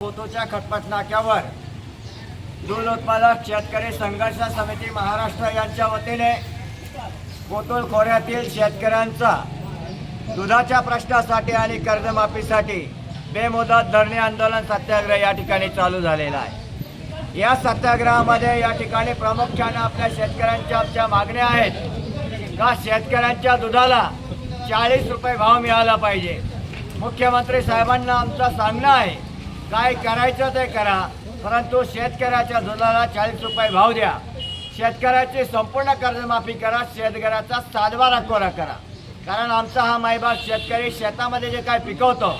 कोतोच्या खटपट नाक्यावर दूध उत्पादक शेतकरी संघर्ष समिती महाराष्ट्र यांच्या वतीने कोतोल खोऱ्यातील शेतकऱ्यांचा दुधाच्या प्रश्नासाठी आणि कर्जमाफीसाठी बेमुदत धरणे आंदोलन सत्याग्रह या ठिकाणी चालू झालेला आहे. या सत्याग्रहामध्ये या ठिकाणी प्रामुख्याने आपल्या शेतकऱ्यांच्या आमच्या मागण्या आहेत का? शेतकऱ्यांच्या दुधाला चाळीस रुपये भाव मिळाला पाहिजे. मुख्यमंत्री साहेबांना आमचं सांगणं आहे काय करायचं ते करा परंतु शेतकऱ्याच्या दुधाला चाळीस रुपये भाव द्या. शेतकऱ्याची संपूर्ण कर्जमाफी करा शेतकऱ्याचा सातबारा राखोरा करा. कारण आमचा हा मायबाप शेतकरी शेतामध्ये जे काय पिकवतो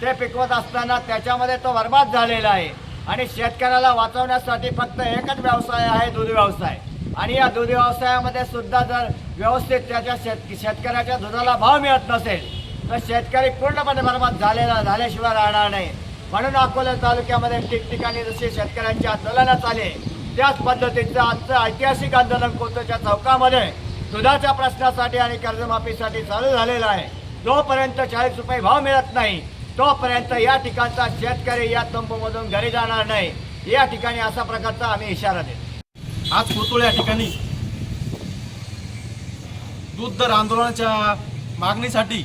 ते पिकवत असताना त्याच्यामध्ये तो बर्बाद झालेला आहे. आणि शेतकऱ्याला वाचवण्यासाठी फक्त एकच व्यवसाय आहे दूध व्यवसाय. आणि या दूध व्यवसायामध्ये सुद्धा जर व्यवस्थित त्याच्या शेत शेतकऱ्याच्या दुधाला भाव मिळत नसेल तर शेतकरी पूर्णपणे बर्बाद झालेला झाल्याशिवाय राहणार नाही. म्हणून अकोला तालुक्यामध्ये ठिकठिकाणी जसे शेतकऱ्यांचे आंदोलनं चाले त्याच पद्धतीचं आजचं ऐतिहासिक आंदोलन कोथच्या चौकामध्ये दुधाच्या प्रश्नासाठी आणि कर्जमाफीसाठी चालू झालेलं आहे. जोपर्यंत चाळीस रुपये भाव मिळत नाही तोपर्यंत या ठिकाणचा शेतकरी या तंबूमधून घरी जाणार नाही. या ठिकाणी असा प्रकारचा आम्ही इशारा देतो. आज कोतुळ या ठिकाणी दूध दर आंदोलनाच्या मागणीसाठी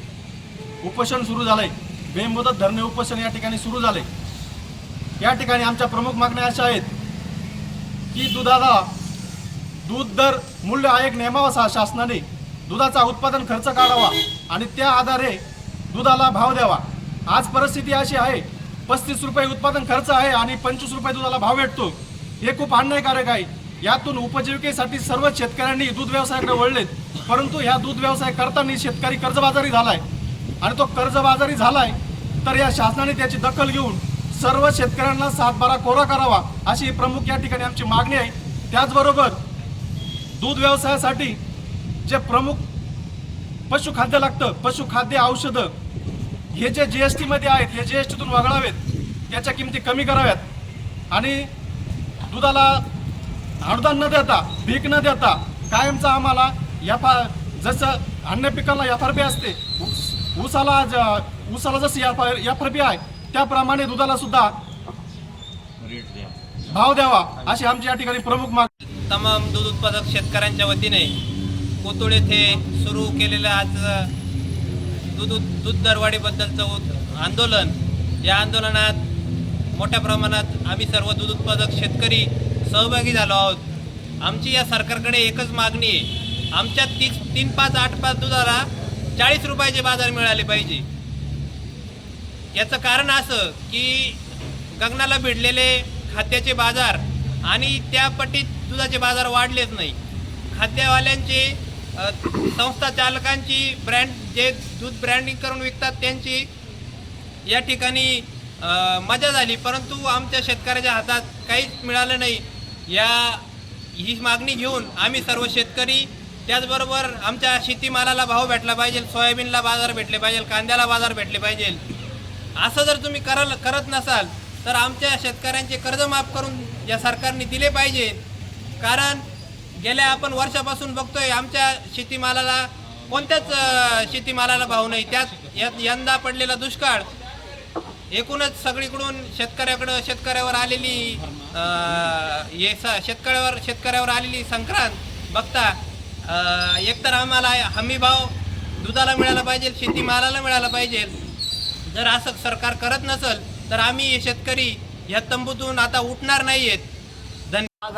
उपोषण सुरू झालंय. बेमुदत धरणे उपोषण या ठिकाणी सुरू झाले. या ठिकाणी आमच्या प्रमुख मागण्या अशा आहेत की दुधाला दूध दर मूल्य आयोग नेमावा शासनाने दुधाचा उत्पादन खर्च काढावा आणि त्या आधारे दुधाला भाव द्यावा. आज परिस्थिती अशी आहे पस्तीस रुपये उत्पादन खर्च आहे आणि पंचवीस रुपये दुधाला भाव भेटतो. हे खूप अन्यायकारक आहे. यातून उपजीविकेसाठी सर्व शेतकऱ्यांनी दूध व्यवसायाकडे वळलेत. परंतु ह्या दूध व्यवसाय करताना शेतकरी कर्जबाजारी झालाय. आणि तो कर्जबाजारी झालाय तर या शासनाने त्याची दखल घेऊन सर्व शेतकऱ्यांना सातबारा कोरा करावा अशी प्रमुख या ठिकाणी आमची मागणी आहे. त्याचबरोबर दूध व्यवसायासाठी जे प्रमुख पशुखाद्य लागतं पशुखाद्य औषधं हे जे जी एस टीमध्ये आहेत हे जी एस टीतून वगळावेत त्याच्या किमती कमी कराव्यात. आणि दुधाला अनुदान न देता भीक न देता कायमचा आम्हाला एफ जसं अन्य पिकाला एफ आर पी असते ऊस- ऊसाला ज- ऊसाला जशी एफ आर पी आहे त्याप्रमाणे दुधाला सुद्धा भाव द्यावा अशी आमची या ठिकाणी प्रमुख माग तमाम दूध उत्पादक शेतकऱ्यांच्या वतीने कोतुळ येथे सुरू केलेलं आज दूध दूध दरवाढीबद्दलचं आंदोलन. या आंदोलनात मोठ्या प्रमाणात आम्ही सर्व दूध उत्पादक शेतकरी सहभागी झालो आहोत. आमची या सरकारकडे एकच मागणी आहे. आमच्या तीस तीन पाच आठ पाच दुधाला चाळीस रुपयाचे बाजार मिळाले पाहिजे. याचं कारण असं की गगनाला भिडलेले खाद्याचे बाजार आणि त्या पटीत दुधाचे बाजार वाढलेच नाही. खाद्यवाल्यांचे संस्था चालकांची ब्रँड जे दूध ब्रँडिंग करून विकतात त्यांची या ठिकाणी मजा झाली. परंतु आमच्या शेतकऱ्याच्या हातात काहीच मिळालं नाही. या ही मागणी घेऊन आम्ही सर्व शेतकरी त्याचबरोबर आमच्या शेतीमालाला भाव भेटला पाहिजे सोयाबीनला बाजार भेटले पाहिजे कांद्याला बाजार भेटले पाहिजे. असं जर तुम्ही कराल करत नसाल तर आमच्या शेतकऱ्यांचे कर्ज माफ करून या सरकारने दिले पाहिजे. कारण गेल्या आपण वर्षापासून बघतोय आमच्या शेतीमालाला कोणत्याच शेतीमालाला भाव नाही. त्यात यंदा पडलेला दुष्काळ. एकूणच सगळीकडून शेतकऱ्याकडं शेतकऱ्यावर आलेली हे स शेतकऱ्यावर शेतकऱ्यावर आलेली संक्रांत. बघता एकतर आम्हाला हमी भाव दुधाला मिळाला पाहिजे शेतीमालाला मिळाला पाहिजे. जर असं सरकार करत नसेल तर आम्ही शेतकरी या तंबूतून आता उठणार नाहीयेत. धन्यवाद